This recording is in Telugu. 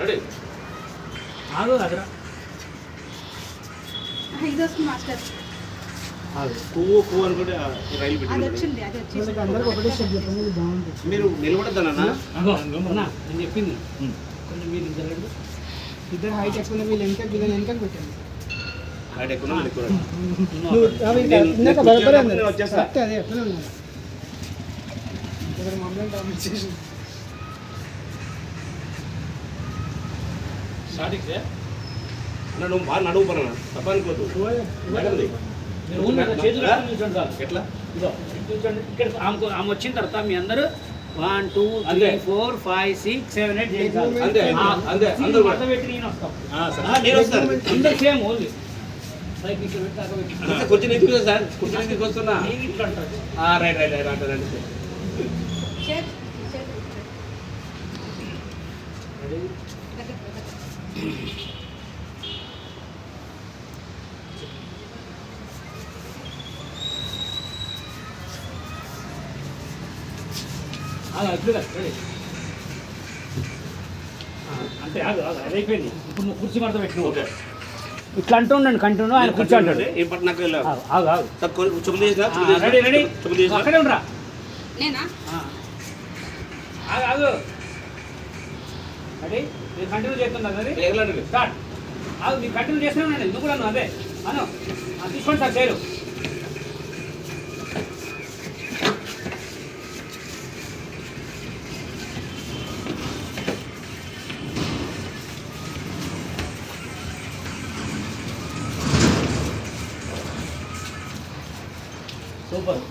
రెడీ? ఆగు అదరా. ఇది వస్తుంది మాస్టర్. పువ్వు పువ్వు అనుకుంటే రైలు పెట్టి మీరు నేను చెప్పింది. కొంచెం మీరు. ఇద్దరు హైట్ ఎక్కువ వీళ్ళు వెనక పెట్టండి. ఎక్కువ నేను- ఇందాక నేను భయపడే కూర్చోనప్పుడు నేను వచ్చేస్తా. కరెక్ట్ అదే ఎట్లనే ఉన్నాను ఇక్కడ మమ్మల్ని స్టార్టింగ్ సార్ అన్న నువ్వు బాగా నడువు పన తప్ప అనుకోదు. ఎట్లా? ఇక్కడ ఆమె ఆమె వచ్చిన తర్వాత మీ అందరూ one two three. Four five six seven eight పెట్టి నేను వస్తాను. అందరు సేమ్ ఓన్లీ. కుర్చీ నీకు సార్? వస్తున్నా అంటారు ఆ, రైట్ రైట్ రైట్ చేతి రెడీ దగ్గర ఆగు, ఇప్పుడు కాదు, రెడీ. ఆ, అంటే ఆగు ఆగు అది అయిపోయింది. ఇప్పుడు నువ్వు కుర్చీ మడత పెట్టిన ఓకే. ఇట్లా అంటూ ఉండండి కంటిన్యూ. ఆయన కూర్చో అంటాడు. ఏం పట్టు నాకు ఆగు ఆగు చెప్పులు చేసినా రెడీ రెడీ. చెప్పులు చేసినా అక్కడే ఉండరా. నేనా? ఆ. ఆగు ఆగు. అది? మీరు కంటిన్యూ చేస్తున్నారు అది? రెగ్యులర్ స్టార్ట్ అది మీరు కంటిన్యూ చేస్తున్నాను ఉండండి నువ్వు కూడా అదే. అను. తీసుకోండి సార్ పేరు. సూపర్